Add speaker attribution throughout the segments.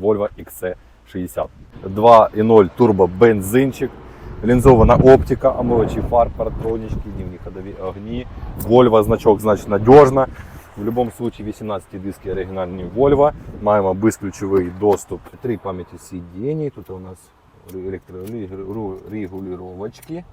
Speaker 1: Volvo XC60. 2.0 турбо бензинчик, лінзована оптика, омивачі фар, паратронічки, дневні ходові огні. Volvo значок значить надіжно. В будь-якому випадку 18 диски оригінальні Volvo. Маємо безключовий доступ. Три пам'яті сидінь. Тут у нас електрорегулювачки.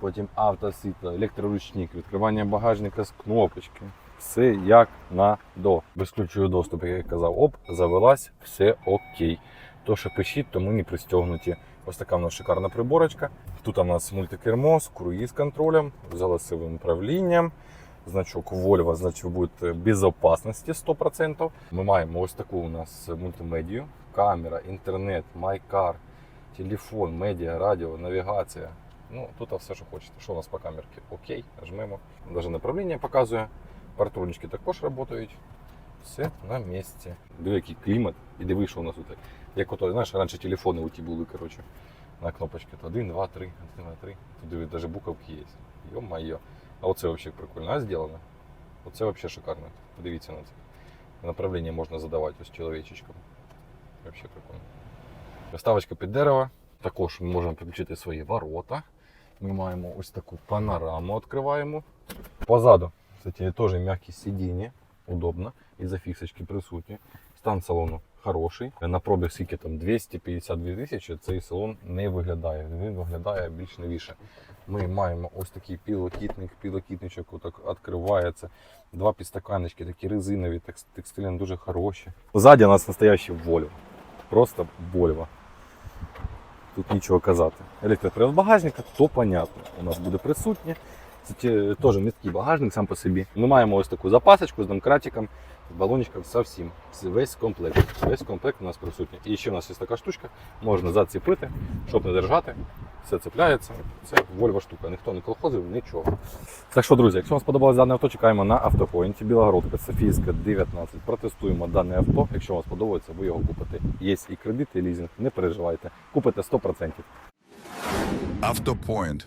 Speaker 1: Потім автосвітло, електроручник, відкривання багажника з кнопочки. Все як на до. Безключовий доступ, як я казав, оп, завелась, все окей. То, що пишіть, то ми не пристегнуті. Ось така в нас шикарна приборочка. Тут у нас мультикермо з круїз-контролем, з голосовим управлінням. Значок Volvo, значить, буде безопасності 100%. Ми маємо ось таку у нас мультимедію, камера, інтернет, майкар, телефон, медіа, радіо, навігація. Ну, тут все, що хочете. Що у нас по камерці? Окей, жмемо. Навіть направлення показує. Партронички також працюють. Все на місці. Диви, який клімат. І диви, що у нас тут. Як ото, знаєш, раніше телефони у ті були, коротше, на кнопочки. 1, 2, 3, 1, 2, 3. Тут диви, навіть буковки є. Йо-майо. А оце взагалі прикольно. А зроблено? Оце взагалі шикарно. Подивіться на це. Направлення можна задавати ось чоловічечком. Взагалі прикольно. Доставочка під дерево. Також ми можемо підключити свої ворота. Ми маємо ось таку панораму відкриваємо. Позаду, кстати, теж м'які сидіння, удобно. І зафіксочки присутні. Стан салону хороший. На пробіг скільки там 252 тисячі цей салон не виглядає. Він виглядає більш новіше. Ми маємо ось такий пілокітник, пілокітничок отак відкривається. Два підстаканнички, такі резинові, текст- текстильні дуже хороші. Ззаді у нас настоящий Volvo. Просто Volvo. Тут нічого казати. Електропривод багажника, то понятно. У нас буде присутнє. Це теж місткий багажник сам по собі. Ми маємо ось таку запасочку з домкратиком, з балончиком, со всім. Весь комплект. Весь комплект у нас присутній. І ще у нас є така штучка, можна зацепити, щоб не держати. Все цепляється. Це Volvo штука. Ніхто не колхозив, нічого. Так що, друзі, якщо вам сподобалось дане авто, чекаємо на автопоінті. Білогородка, Софійська, 19. Протестуємо дане авто. Якщо вам сподобається, ви його купите. Є і кредит, і лізинг. Не переживайте. Купите 100%.
Speaker 2: Автопоінт.